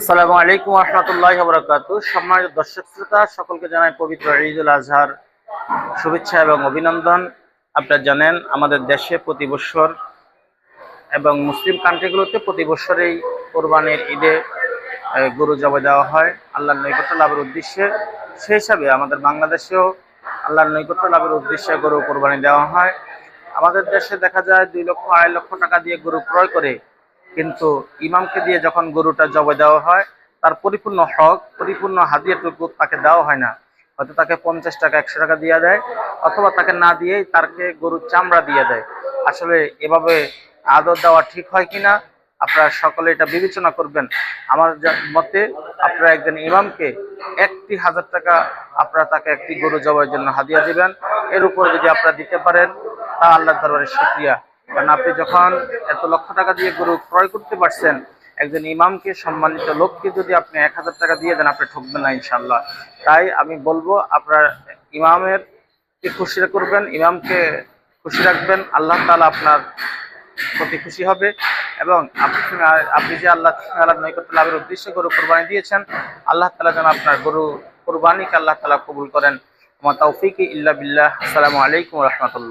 আসসালামু আলাইকুম রহমতুল্লাহ বরকাত সম্মানিত দর্শক শ্রোতা, সকলকে জানাই পবিত্র ঈদুল আজহার শুভেচ্ছা এবং অভিনন্দন। আপনারা জানেন, আমাদের দেশে প্রতি বছর এবং মুসলিম কান্ট্রিগুলোতে প্রতি বছরেই কোরবানির ঈদে গরু জবাই দেওয়া হয়। আল্লাহর নৈকট্য লাভের উদ্দেশ্যে সেই হিসাবে আমাদের বাংলাদেশেও আল্লাহর নৈকট্য লাভের উদ্দেশ্যে গরু কোরবানি দেওয়া হয়। আমাদের দেশে দেখা যায়, দুই লক্ষ, আড়াই লক্ষ টাকা দিয়ে গরু ক্রয় করে কিন্তু ইমামকে দিয়ে যখন গরুটা জবাই দেওয়া হয়, তার পরিপূর্ণ হক, পরিপূর্ণ হাদিয়াটুকু তাকে দেওয়া হয় না। হয়তো তাকে পঞ্চাশ টাকা, একশো টাকা দিয়ে দেয়, অথবা তাকে না দিয়েই তাকে গরুর চামড়া দিয়ে দেয়। আসলে এভাবে আদর দেওয়া ঠিক হয় কিনা, আপনারা সকলে এটা বিবেচনা করবেন। আমার মতে, আপনারা একজন ইমামকে একটি হাজার টাকা আপনারা তাকে একটি গরু জবাইয়ের জন্য হাদিয়া দিবেন। এর উপর যদি আপনারা দিতে পারেন, তা আল্লাহ দরবারের শুক্রিয়া। কারণ আপনি যখন এত লক্ষ টাকা দিয়ে গরু ক্রয় করতে পারছেন, একজন ইমামকে সম্মানিত লোককে যদি আপনি এক হাজার টাকা দিয়ে দেন, আপনি ঠকবেন না ইনশাল্লাহ তাই আমি বলব, আপনার ইমামের কে খুশি করবেন, ইমামকে খুশি রাখবেন, আল্লাহ তাআলা আপনার প্রতি খুশি হবে এবং আপনি আপনি যে আল্লাহ তাআলার নৈকট্য লাভের উদ্দেশ্যে গরু কোরবানি দিয়েছেন, আল্লাহ তালা যেন আপনার গরু কোরবানিকে আল্লাহ তালা কবুল করেন। আমার তৌফিক ইল্লা বিল্লাহ। আসসালামু আলাইকুম রহমতুল্লাহ।